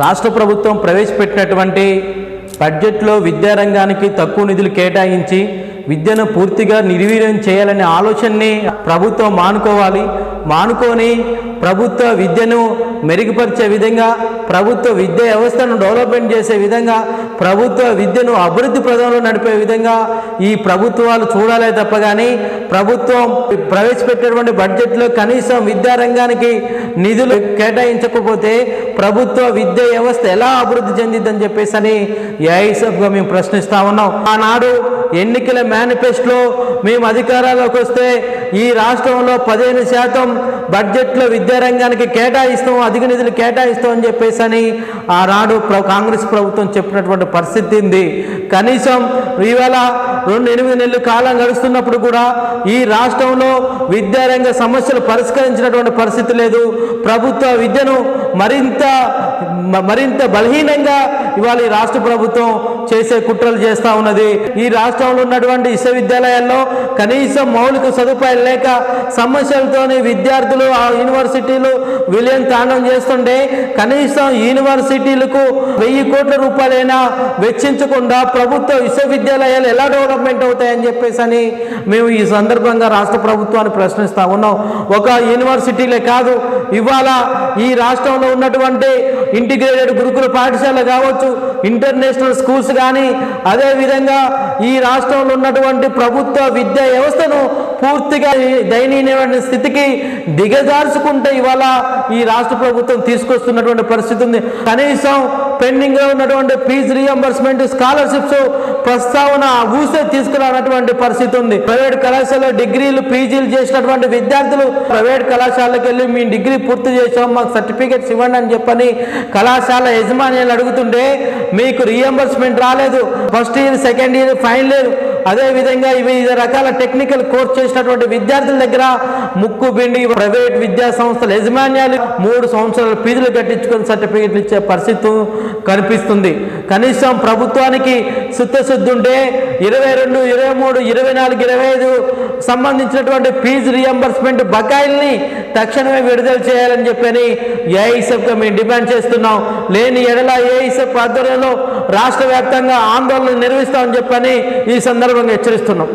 రాష్ట్ర ప్రభుత్వం ప్రవేశపెట్టినటువంటి బడ్జెట్లో విద్యారంగానికి తక్కువ నిధులు కేటాయించి విద్యను పూర్తిగా నిర్వీర్యం చేయాలనే ఆలోచనని ప్రభుత్వం మానుకోవాలి. మానుకొని ప్రభుత్వ విద్యను మెరుగుపరిచే విధంగా ప్రభుత్వ విద్యా వ్యవస్థను డెవలప్మెంట్ చేసే విధంగా ప్రభుత్వ విద్యను అభివృద్ధి ప్రదంలో నడిపే విధంగా ఈ ప్రభుత్వాలు చూడాలే తప్ప కానీ ప్రభుత్వం ప్రవేశపెట్టినటువంటి బడ్జెట్లో కనీసం విద్యారంగానికి నిధులు కేటాయించకపోతే ప్రభుత్వ విద్యా వ్యవస్థ ఎలా అభివృద్ధి చెందిద్దని చెప్పేసి అని ఏఐసెఫ్గా మేము ప్రశ్నిస్తా ఉన్నాం. ఆనాడు ఎన్నికల మేనిఫెస్టోలో మేము అధికారాల్లోకి వస్తే ఈ రాష్ట్రంలో పదిహేను శాతం బడ్జెట్లో విద్యారంగానికి కేటాయిస్తాం అధిక నిధులు కేటాయిస్తాం అని చెప్పేసి అని ఆనాడు కాంగ్రెస్ ప్రభుత్వం చెప్పినటువంటి పరిస్థితి ఉంది. కనీసం ఇవాళ రెండు ఎనిమిది నెలలు కాలం గడుస్తున్నప్పుడు కూడా ఈ రాష్ట్రంలో విద్యారంగ సమస్యలు పరిష్కరించినటువంటి పరిస్థితి లేదు. ప్రభుత్వ విద్యను మరింత మరింత బలహీనంగా ఇవాళ ఈ రాష్ట్ర ప్రభుత్వం చేసే కుట్రలు చేస్తూ ఉన్నది. ఈ రాష్ట్రంలో ఉన్నటువంటి విశ్వవిద్యాలయాల్లో కనీసం మౌలిక సదుపాయాలు లేక సమస్యలతోని విద్యార్థులు ఆ యూనివర్సిటీలు విలయం తాండం చేస్తుంటే కనీసం యూనివర్సిటీలకు వెయ్యి కోట్ల రూపాయలైనా వెచ్చించకుండా ప్రభుత్వ విశ్వవిద్యాలయాలు ఎలా డెవలప్మెంట్ అవుతాయని చెప్పేసి అని మేము ఈ సందర్భంగా రాష్ట్ర ప్రభుత్వాన్ని ప్రశ్నిస్తా ఉన్నాం. ఒక యూనివర్సిటీలే కాదు ఇవాళ ఈ రాష్ట్రంలో ఉన్నటువంటి ఇంటిగ్రేటెడ్ గురుకుల పాఠశాల కావచ్చు ఇంటర్నేషనల్ స్కూల్స్ కానీ అదేవిధంగా ఈ రాష్ట్రంలో ఉన్నటువంటి ప్రభుత్వ విద్యా వ్యవస్థను పూర్తిగా దయనీయమైన స్థితికి దిగజార్చుకుంటే ఇవాళ ఈ రాష్ట్ర ప్రభుత్వం తీసుకొస్తున్నటువంటి పరిస్థితి ఉంది. కనీసం పెండింగ్లో ఉన్నటువంటి ఫీజు రియంబర్స్మెంట్ స్కాలర్షిప్స్ ప్రస్తావన ఊసే తీసుకురానటువంటి పరిస్థితి ఉంది. ప్రైవేట్ కళాశాలలో డిగ్రీలు పీజీలు చేసినటువంటి విద్యార్థులు ప్రైవేట్ కళాశాలకు వెళ్ళి మీ డిగ్రీ పూర్తి చేసాం మాకు సర్టిఫికేట్స్ ఇవ్వండి అని చెప్పని కళాశాల యజమాని అడుగుతుంటే మీకు రియంబర్స్మెంట్ రాలేదు. First year second year final year అదేవిధంగా వివిధ రకాల టెక్నికల్ కోర్స్ చేసినటువంటి విద్యార్థుల దగ్గర ముక్కు బిండి ప్రైవేట్ విద్యా సంస్థల యజమాన్యాలు మూడు సంవత్సరాల ఫీజులు కట్టించుకుని సర్టిఫికెట్లు ఇచ్చే పరిస్థితి కనిపిస్తుంది. కనీసం ప్రభుత్వానికి సుత్తశుద్ధుంటే ఉంటే ఇరవై రెండు ఇరవై మూడు ఇరవై నాలుగు ఇరవై ఐదు సంబంధించినటువంటి ఫీజు రియంబర్స్మెంట్ బకాయిల్ని తక్షణమే విడుదల చేయాలని చెప్పని ఏఐసెఫ్గా మేము డిమాండ్ చేస్తున్నాం. లేని ఎడల ఏఐసెఫ్ ఆధ్వర్యంలో రాష్ట్ర వ్యాప్తంగా ఆందోళన నిర్వహిస్తామని చెప్పని ఈ సందర్భంగా హెచ్చరిస్తున్నాం.